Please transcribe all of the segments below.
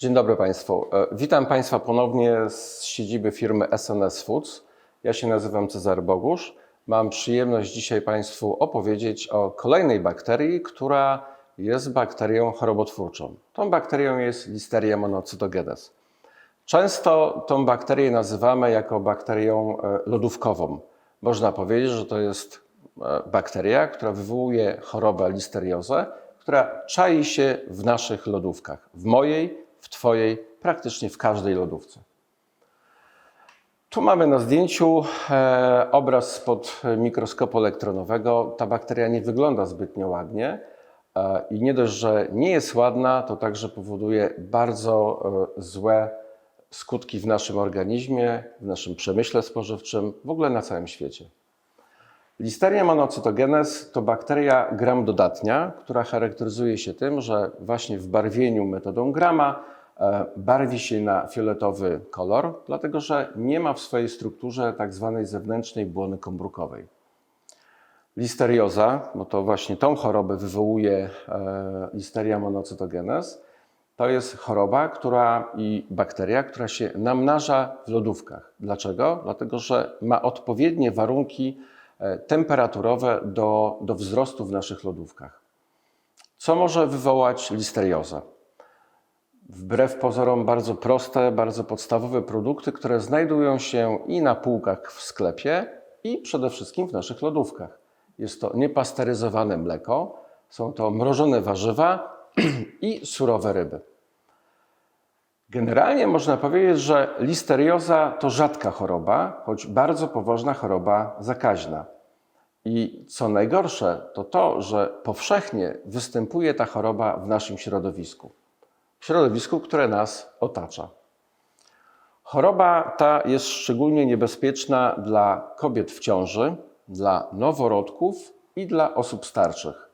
Dzień dobry Państwu. E, Witam Państwa ponownie z siedziby firmy SNS Foods. Ja się nazywam Cezary Bogusz. Mam przyjemność dzisiaj Państwu opowiedzieć o kolejnej bakterii, która jest bakterią chorobotwórczą. Tą bakterią jest Listeria monocytogenes. Często tą bakterię nazywamy jako bakterią e, lodówkową. Można powiedzieć, że to jest e, bakteria, która wywołuje chorobę listeriozę, która czai się w naszych lodówkach. W mojej, w Twojej, praktycznie w każdej lodówce. Tu mamy na zdjęciu e, obraz spod mikroskopu elektronowego. Ta bakteria nie wygląda zbytnio ładnie e, i nie dość, że nie jest ładna, to także powoduje bardzo e, złe skutki w naszym organizmie, w naszym przemyśle spożywczym, w ogóle na całym świecie. Listeria monocytogenes to bakteria gram dodatnia, która charakteryzuje się tym, że właśnie w barwieniu metodą grama barwi się na fioletowy kolor, dlatego że nie ma w swojej strukturze tak zwanej zewnętrznej błony komórkowej. Listerioza, bo to właśnie tą chorobę wywołuje e, Listeria monocytogenes, to jest choroba która, i bakteria, która się namnaża w lodówkach. Dlaczego? Dlatego, że ma odpowiednie warunki e, temperaturowe do, do wzrostu w naszych lodówkach. Co może wywołać listeriozę? Wbrew pozorom bardzo proste, bardzo podstawowe produkty, które znajdują się i na półkach w sklepie, i przede wszystkim w naszych lodówkach. Jest to niepasteryzowane mleko, są to mrożone warzywa i surowe ryby. Generalnie można powiedzieć, że listerioza to rzadka choroba, choć bardzo poważna choroba zakaźna. I co najgorsze, to to, że powszechnie występuje ta choroba w naszym środowisku. W środowisku, które nas otacza. Choroba ta jest szczególnie niebezpieczna dla kobiet w ciąży, dla noworodków i dla osób starszych.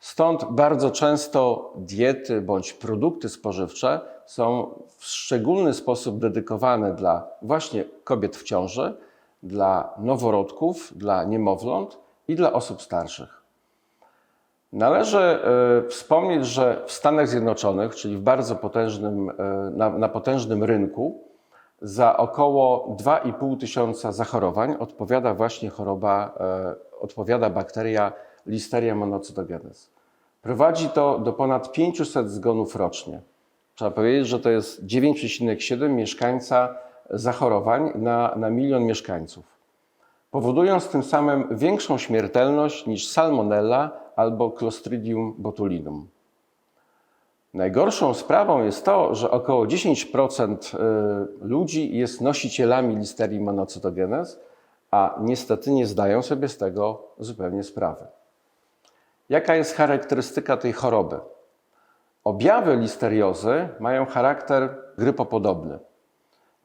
Stąd bardzo często diety bądź produkty spożywcze są w szczególny sposób dedykowane dla właśnie kobiet w ciąży, dla noworodków, dla niemowląt i dla osób starszych. Należy e, wspomnieć, że w Stanach Zjednoczonych, czyli w bardzo potężnym, e, na, na potężnym rynku, za około 2,5 tysiąca zachorowań odpowiada właśnie choroba, e, odpowiada bakteria Listeria monocytogenes. Prowadzi to do ponad 500 zgonów rocznie. Trzeba powiedzieć, że to jest 9,7 mieszkańca zachorowań na, na milion mieszkańców, powodując tym samym większą śmiertelność niż salmonella albo Clostridium botulinum. Najgorszą sprawą jest to, że około 10% ludzi jest nosicielami listerii monocytogenes, a niestety nie zdają sobie z tego zupełnie sprawy. Jaka jest charakterystyka tej choroby? Objawy listeriozy mają charakter grypopodobny.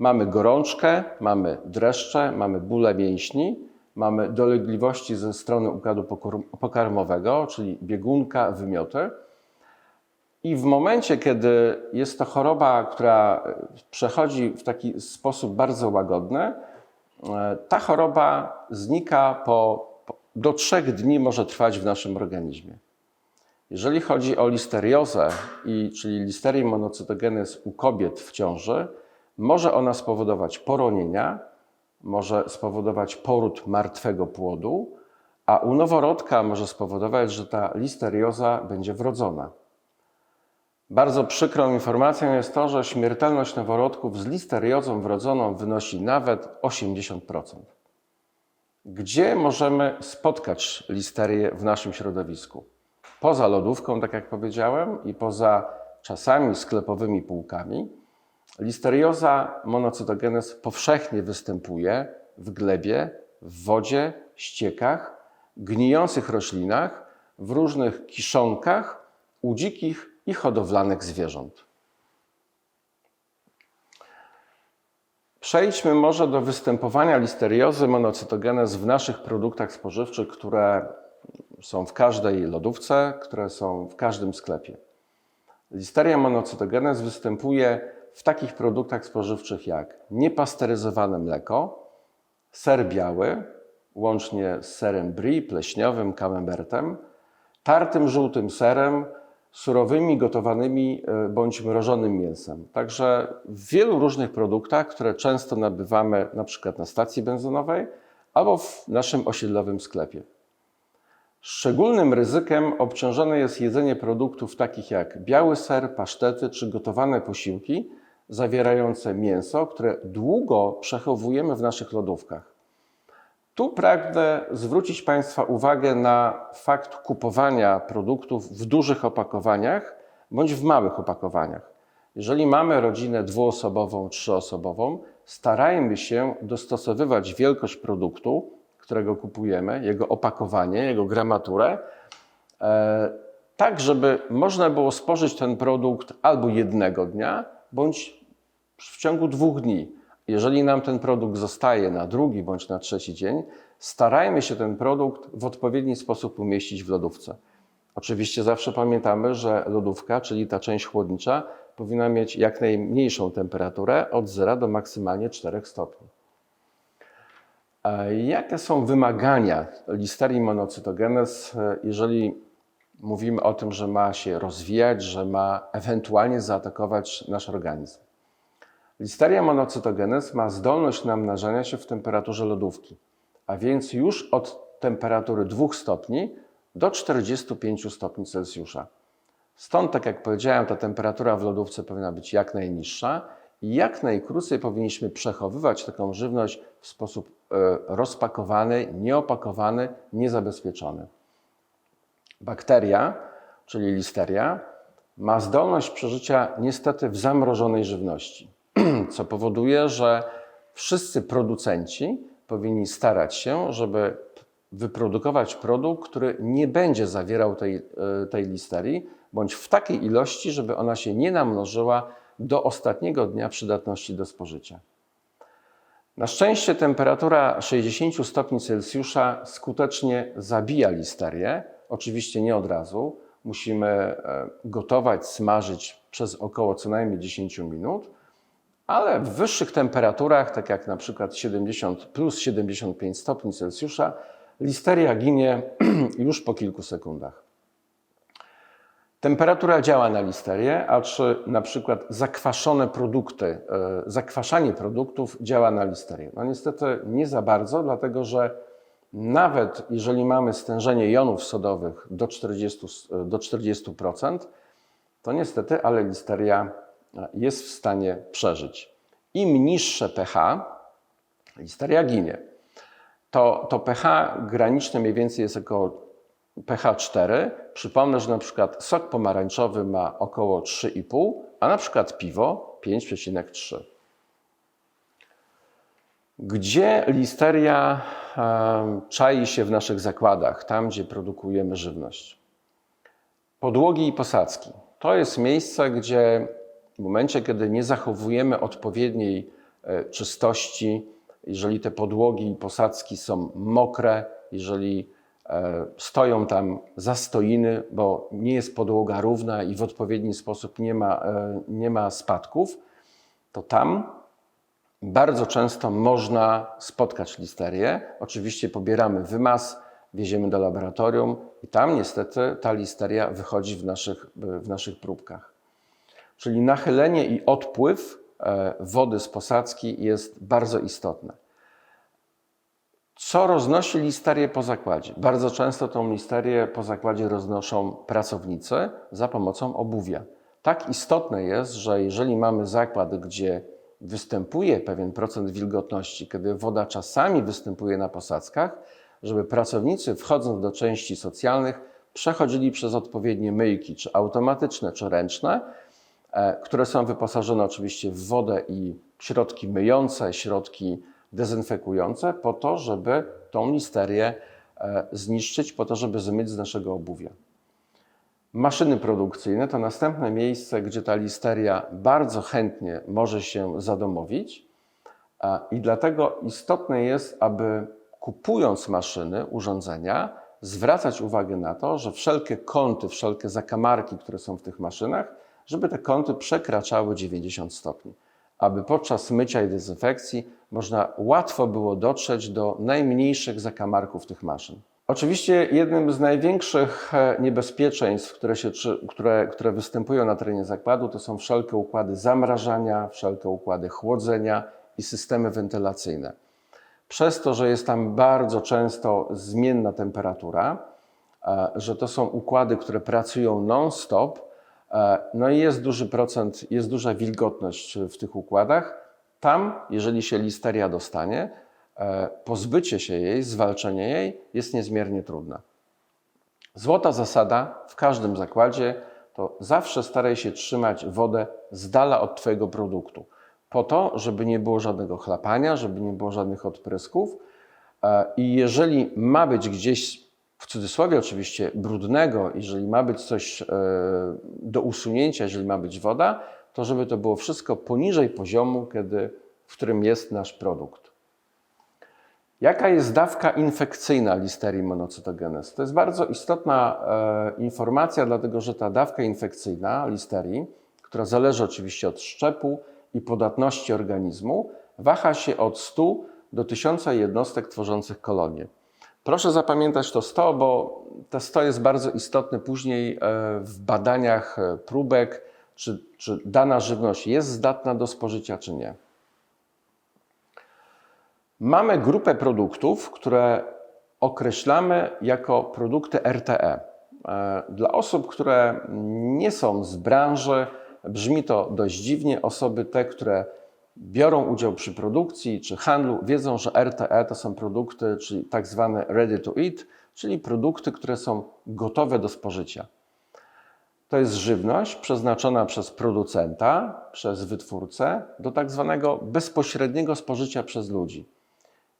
Mamy gorączkę, mamy dreszcze, mamy bóle mięśni, mamy dolegliwości ze strony układu pokarmowego, czyli biegunka, wymioty. I w momencie, kiedy jest to choroba, która przechodzi w taki sposób bardzo łagodny, ta choroba znika po, do trzech dni może trwać w naszym organizmie. Jeżeli chodzi o listeriozę, i, czyli listerię monocytogenes u kobiet w ciąży, może ona spowodować poronienia, może spowodować poród martwego płodu, a u noworodka może spowodować, że ta listerioza będzie wrodzona. Bardzo przykrą informacją jest to, że śmiertelność noworodków z listeriozą wrodzoną wynosi nawet 80%. Gdzie możemy spotkać listerię w naszym środowisku? Poza lodówką, tak jak powiedziałem, i poza czasami sklepowymi półkami, listerioza monocytogenes powszechnie występuje w glebie, w wodzie, ściekach, gnijących roślinach, w różnych kiszonkach u dzikich i hodowlanych zwierząt. Przejdźmy może do występowania listeriozy monocytogenes w naszych produktach spożywczych, które są w każdej lodówce, które są w każdym sklepie. Listeria monocytogenes występuje w takich produktach spożywczych jak niepasteryzowane mleko, ser biały, łącznie z serem brie, pleśniowym, camembertem, tartym żółtym serem, surowymi, gotowanymi e, bądź mrożonym mięsem. Także w wielu różnych produktach, które często nabywamy na przykład na stacji benzynowej albo w naszym osiedlowym sklepie. Szczególnym ryzykiem obciążone jest jedzenie produktów takich jak biały ser, pasztety czy gotowane posiłki zawierające mięso, które długo przechowujemy w naszych lodówkach. Tu pragnę zwrócić Państwa uwagę na fakt kupowania produktów w dużych opakowaniach bądź w małych opakowaniach. Jeżeli mamy rodzinę dwuosobową, trzyosobową, starajmy się dostosowywać wielkość produktu, którego kupujemy, jego opakowanie, jego gramaturę, e, tak żeby można było spożyć ten produkt albo jednego dnia, bądź w ciągu dwóch dni. Jeżeli nam ten produkt zostaje na drugi bądź na trzeci dzień, starajmy się ten produkt w odpowiedni sposób umieścić w lodówce. Oczywiście zawsze pamiętamy, że lodówka, czyli ta część chłodnicza, powinna mieć jak najmniejszą temperaturę od 0 do maksymalnie 4 stopni. Jakie są wymagania listerii monocytogenes, jeżeli mówimy o tym, że ma się rozwijać, że ma ewentualnie zaatakować nasz organizm? Listeria monocytogenes ma zdolność namnażania się w temperaturze lodówki, a więc już od temperatury 2 stopni do 45 stopni Celsjusza. Stąd, tak jak powiedziałem, ta temperatura w lodówce powinna być jak najniższa i jak najkrócej powinniśmy przechowywać taką żywność w sposób e, rozpakowany, nieopakowany, niezabezpieczony. Bakteria, czyli listeria, ma zdolność przeżycia niestety w zamrożonej żywności, co powoduje, że wszyscy producenci powinni starać się, żeby wyprodukować produkt, który nie będzie zawierał tej, e, tej listerii, bądź w takiej ilości, żeby ona się nie namnożyła do ostatniego dnia przydatności do spożycia. Na szczęście temperatura 60 stopni Celsjusza skutecznie zabija listerię. Oczywiście nie od razu. Musimy e, gotować, smażyć przez około co najmniej 10 minut, ale w wyższych temperaturach, tak jak na przykład 70 plus 75 stopni Celsjusza, listeria ginie już po kilku sekundach. Temperatura działa na listerię, a czy na przykład zakwaszone produkty, e, zakwaszanie produktów działa na listerię? No niestety nie za bardzo, dlatego że nawet jeżeli mamy stężenie jonów sodowych do 40%, do 40% to niestety, ale listeria jest w stanie przeżyć. Im niższe pH, listeria ginie. To, to pH graniczne mniej więcej jest około pH 4. Przypomnę, że na przykład sok pomarańczowy ma około 3,5, a na przykład piwo 5,3. Gdzie listeria czai się w naszych zakładach, tam gdzie produkujemy żywność? Podłogi i posadzki. To jest miejsce, gdzie w momencie, kiedy nie zachowujemy odpowiedniej e, czystości, jeżeli te podłogi i posadzki są mokre, jeżeli e, stoją tam zastoiny, bo nie jest podłoga równa i w odpowiedni sposób nie ma, e, nie ma spadków, to tam bardzo często można spotkać listerię. Oczywiście pobieramy wymaz, wieziemy do laboratorium i tam niestety ta listeria wychodzi w naszych, w naszych próbkach. Czyli nachylenie i odpływ e, wody z posadzki jest bardzo istotne. Co roznosi listerię po zakładzie? Bardzo często tą listerię po zakładzie roznoszą pracownicy za pomocą obuwia. Tak istotne jest, że jeżeli mamy zakład, gdzie występuje pewien procent wilgotności, kiedy woda czasami występuje na posadzkach, żeby pracownicy wchodząc do części socjalnych przechodzili przez odpowiednie myjki, czy automatyczne, czy ręczne, które są wyposażone oczywiście w wodę i środki myjące, środki dezynfekujące, po to, żeby tą listerię e, zniszczyć, po to, żeby zmyć z naszego obuwia. Maszyny produkcyjne to następne miejsce, gdzie ta listeria bardzo chętnie może się zadomowić, i dlatego istotne jest, aby kupując maszyny, urządzenia, zwracać uwagę na to, że wszelkie kąty, wszelkie zakamarki, które są w tych maszynach, żeby te kąty przekraczały 90 stopni, aby podczas mycia i dezynfekcji można łatwo było dotrzeć do najmniejszych zakamarków tych maszyn. Oczywiście jednym z największych e, niebezpieczeństw, które, się, które, które występują na terenie zakładu, to są wszelkie układy zamrażania, wszelkie układy chłodzenia i systemy wentylacyjne. Przez to, że jest tam bardzo często zmienna temperatura, e, że to są układy, które pracują non-stop, no i jest duży procent, jest duża wilgotność w tych układach. Tam, jeżeli się listeria dostanie, e, pozbycie się jej, zwalczenie jej jest niezmiernie trudne. Złota zasada w każdym zakładzie to zawsze staraj się trzymać wodę z dala od Twojego produktu. Po to, żeby nie było żadnego chlapania, żeby nie było żadnych odprysków. E, I jeżeli ma być gdzieś, w cudzysłowie oczywiście, brudnego, jeżeli ma być coś e, do usunięcia, jeżeli ma być woda, to żeby to było wszystko poniżej poziomu, kiedy, w którym jest nasz produkt. Jaka jest dawka infekcyjna listerii monocytogenes? To jest bardzo istotna e, informacja, dlatego że ta dawka infekcyjna listerii, która zależy oczywiście od szczepu i podatności organizmu, waha się od 100 do 1000 jednostek tworzących kolonię. Proszę zapamiętać to 100, bo te 100 jest bardzo istotne później e, w badaniach e, próbek, czy, czy dana żywność jest zdatna do spożycia, czy nie. Mamy grupę produktów, które określamy jako produkty RTE. E, Dla osób, które nie są z branży, brzmi to dość dziwnie. Osoby te, które biorą udział przy produkcji czy handlu, wiedzą, że RTE to są produkty, czyli tak zwane ready to eat, czyli produkty, które są gotowe do spożycia. To jest żywność przeznaczona przez producenta, przez wytwórcę do tak zwanego bezpośredniego spożycia przez ludzi.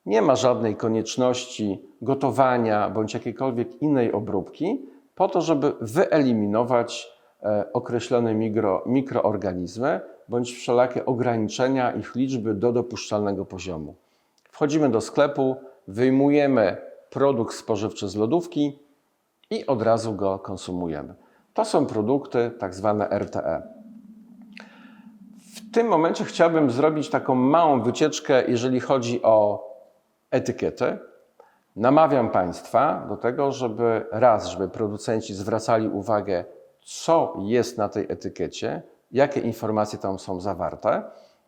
Nie ma żadnej konieczności gotowania bądź jakiejkolwiek innej obróbki po to, żeby wyeliminować e, określone mikro, mikroorganizmy bądź wszelakie ograniczenia ich liczby do dopuszczalnego poziomu. Wchodzimy do sklepu, wyjmujemy produkt spożywczy z lodówki i od razu go konsumujemy. To są produkty tak zwane RTE. W tym momencie chciałbym zrobić taką małą wycieczkę, jeżeli chodzi o etykiety. Namawiam Państwa do tego, żeby raz, żeby producenci zwracali uwagę, co jest na tej etykiecie, jakie informacje tam są zawarte.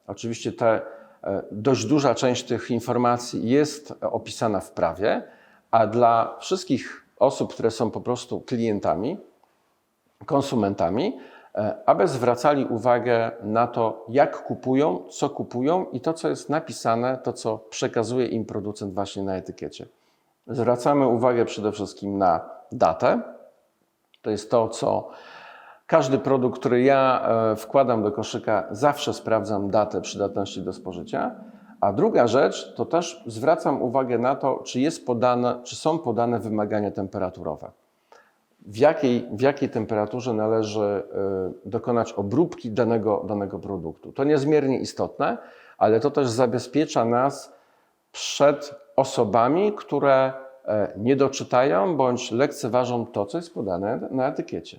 Oczywiście te, e, dość duża część tych informacji jest opisana w prawie, a dla wszystkich osób, które są po prostu klientami, konsumentami, e, aby zwracali uwagę na to, jak kupują, co kupują i to, co jest napisane, to, co przekazuje im producent właśnie na etykiecie. Zwracamy uwagę przede wszystkim na datę. To jest to, co każdy produkt, który ja e, wkładam do koszyka, zawsze sprawdzam datę przydatności do spożycia. A druga rzecz, to też zwracam uwagę na to, czy, jest podane, czy są podane wymagania temperaturowe w jakiej, w jakiej temperaturze należy y, dokonać obróbki danego, danego produktu. To niezmiernie istotne, ale to też zabezpiecza nas przed osobami, które e, nie doczytają bądź lekceważą to, co jest podane na etykiecie.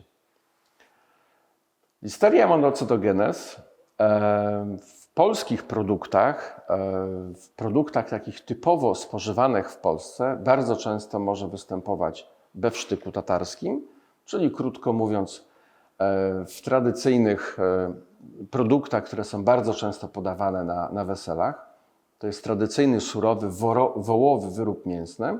Listeria monocytogenes e, w polskich produktach, e, w produktach takich typowo spożywanych w Polsce, bardzo często może występować we wsztyku tatarskim, czyli krótko mówiąc, e, w tradycyjnych produktach, które są bardzo często podawane na, na weselach. To jest tradycyjny, surowy, wołowy wyrób mięsny,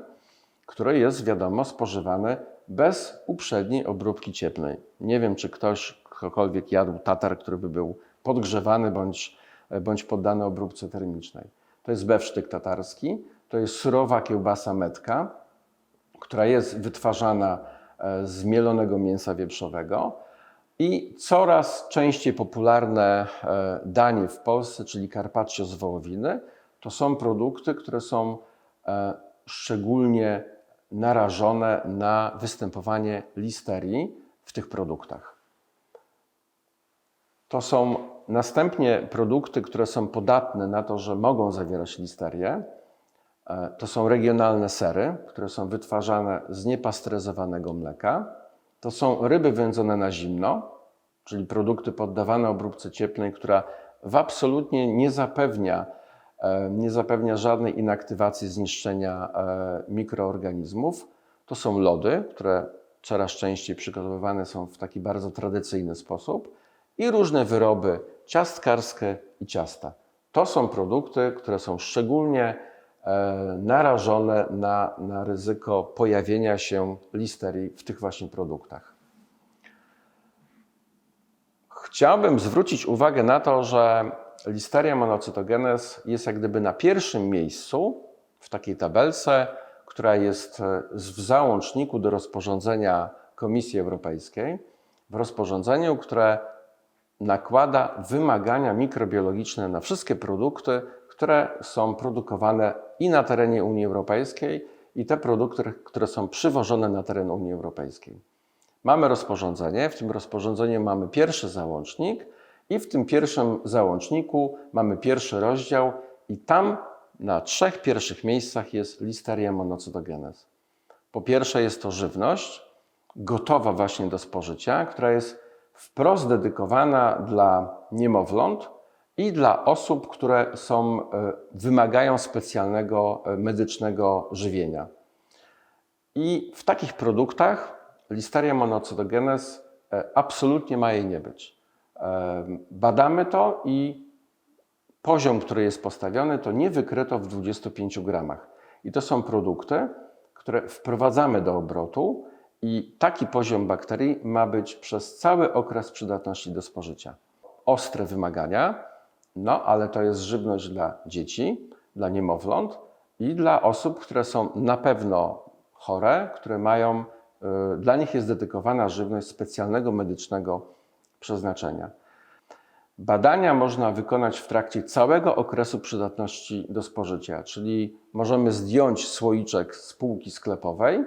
który jest, wiadomo, spożywany bez uprzedniej obróbki cieplnej. Nie wiem, czy ktoś, ktokolwiek jadł tatar, który by był podgrzewany bądź, bądź poddany obróbce termicznej. To jest bewsztyk tatarski, to jest surowa kiełbasa metka, która jest wytwarzana e, z mielonego mięsa wieprzowego. I coraz częściej popularne e, danie w Polsce, czyli carpaccio z wołowiny, to są produkty, które są e, szczególnie narażone na występowanie listerii w tych produktach. To są następnie produkty, które są podatne na to, że mogą zawierać listerię. E, To są regionalne sery, które są wytwarzane z niepasteryzowanego mleka. To są ryby wędzone na zimno, czyli produkty poddawane obróbce cieplnej, która w absolutnie nie zapewnia, e, nie zapewnia żadnej inaktywacji zniszczenia e, mikroorganizmów. To są lody, które coraz częściej przygotowywane są w taki bardzo tradycyjny sposób i różne wyroby ciastkarskie i ciasta. To są produkty, które są szczególnie e, narażone na, na ryzyko pojawienia się listerii w tych właśnie produktach. Chciałbym zwrócić uwagę na to, że Listeria monocytogenes jest jak gdyby na pierwszym miejscu w takiej tabelce, która jest e, w załączniku do rozporządzenia Komisji Europejskiej, w rozporządzeniu, które nakłada wymagania mikrobiologiczne na wszystkie produkty, które są produkowane i na terenie Unii Europejskiej, i te produkty, które są przywożone na teren Unii Europejskiej. Mamy rozporządzenie, w tym rozporządzeniu mamy pierwszy załącznik i w tym pierwszym załączniku mamy pierwszy rozdział i tam na trzech pierwszych miejscach jest Listeria monocytogenes. Po pierwsze jest to żywność gotowa właśnie do spożycia, która jest wprost dedykowana dla niemowląt i dla osób, które są, e, wymagają specjalnego e, medycznego żywienia. I w takich produktach Listeria monocytogenes e, absolutnie ma jej nie być. Badamy to i poziom, który jest postawiony, to nie wykryto w 25 gramach. I to są produkty, które wprowadzamy do obrotu i taki poziom bakterii ma być przez cały okres przydatności do spożycia. Ostre wymagania, no ale to jest żywność dla dzieci, dla niemowląt i dla osób, które są na pewno chore, które mają, y, dla nich jest dedykowana żywność specjalnego medycznego przeznaczenia. Badania można wykonać w trakcie całego okresu przydatności do spożycia, czyli możemy zdjąć słoiczek z półki sklepowej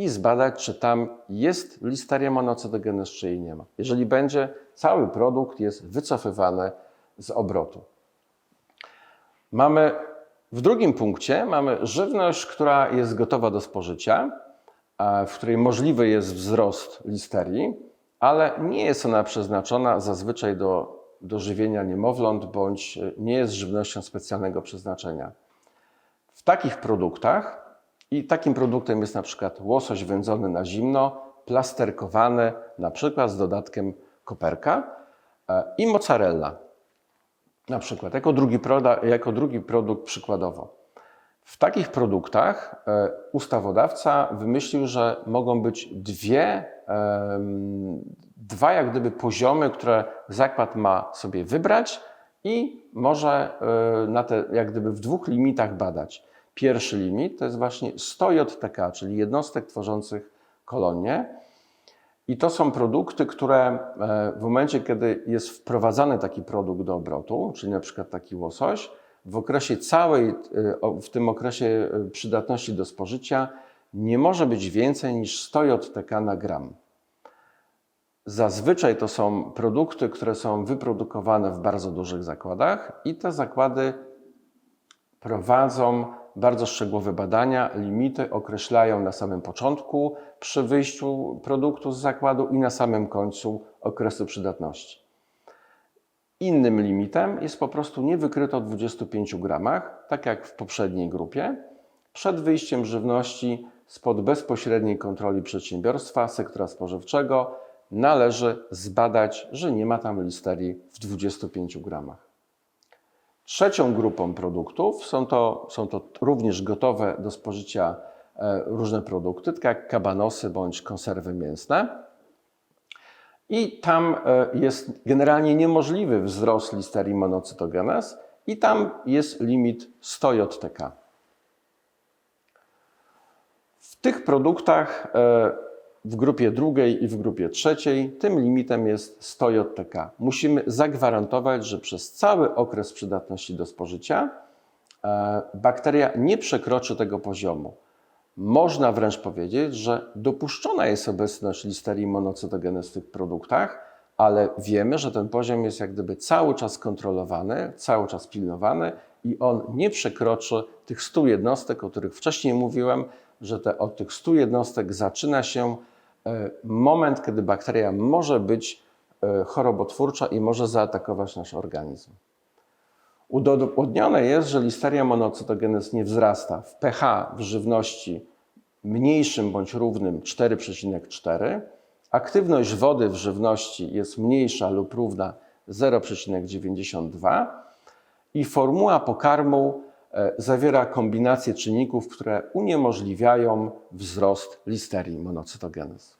i zbadać, czy tam jest listeria monocytogenes, czy jej nie ma. Jeżeli będzie, cały produkt jest wycofywany z obrotu. Mamy w drugim punkcie mamy żywność, która jest gotowa do spożycia, w której możliwy jest wzrost listerii, ale nie jest ona przeznaczona zazwyczaj do, do żywienia niemowląt bądź nie jest żywnością specjalnego przeznaczenia. W takich produktach i takim produktem jest na przykład łosoś wędzony na zimno, plasterkowany na przykład z dodatkiem koperka e, i mozzarella na przykład, jako drugi, produkt, jako drugi produkt przykładowo. W takich produktach e, ustawodawca wymyślił, że mogą być dwie, dwa jak gdyby poziomy, które zakład ma sobie wybrać i może e, na te, jak gdyby w dwóch limitach badać. Pierwszy limit to jest właśnie 100 JTK, czyli jednostek tworzących kolonie. I to są produkty, które e, w momencie, kiedy jest wprowadzany taki produkt do obrotu, czyli na przykład taki łosoś, w okresie całej, e, w tym okresie e, przydatności do spożycia nie może być więcej niż 100 JTK na gram. Zazwyczaj to są produkty, które są wyprodukowane w bardzo dużych zakładach i te zakłady prowadzą bardzo szczegółowe badania, limity określają na samym początku, przy wyjściu produktu z zakładu i na samym końcu okresu przydatności. Innym limitem jest po prostu nie wykryto 25 gramach, tak jak w poprzedniej grupie, przed wyjściem żywności spod bezpośredniej kontroli przedsiębiorstwa, sektora spożywczego należy zbadać, że nie ma tam listerii w 25 gramach. Trzecią grupą produktów są to, są to również gotowe do spożycia e, różne produkty, tak jak kabanosy bądź konserwy mięsne. I tam e, jest generalnie niemożliwy wzrost listerii monocytogenes i tam jest limit 100 JTK. W tych produktach e, w grupie drugiej i w grupie trzeciej tym limitem jest 100 JTK. Musimy zagwarantować, że przez cały okres przydatności do spożycia e, bakteria nie przekroczy tego poziomu. Można wręcz powiedzieć, że dopuszczona jest obecność listerii monocytogenes w tych produktach, ale wiemy, że ten poziom jest jak gdyby cały czas kontrolowany, cały czas pilnowany i on nie przekroczy tych 100 jednostek, o których wcześniej mówiłem, że te, od tych 100 jednostek zaczyna się moment, kiedy bakteria może być e, chorobotwórcza i może zaatakować nasz organizm. Udowodnione jest, że listeria monocytogenes nie wzrasta w pH w żywności mniejszym bądź równym 4,4, aktywność wody w żywności jest mniejsza lub równa 0,92 i formuła pokarmu e, zawiera kombinację czynników, które uniemożliwiają wzrost listerii monocytogenes.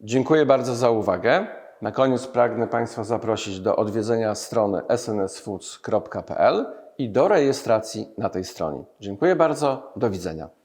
Dziękuję bardzo za uwagę. Na koniec pragnę Państwa zaprosić do odwiedzenia strony snsfoods.pl i do rejestracji na tej stronie. Dziękuję bardzo, do widzenia.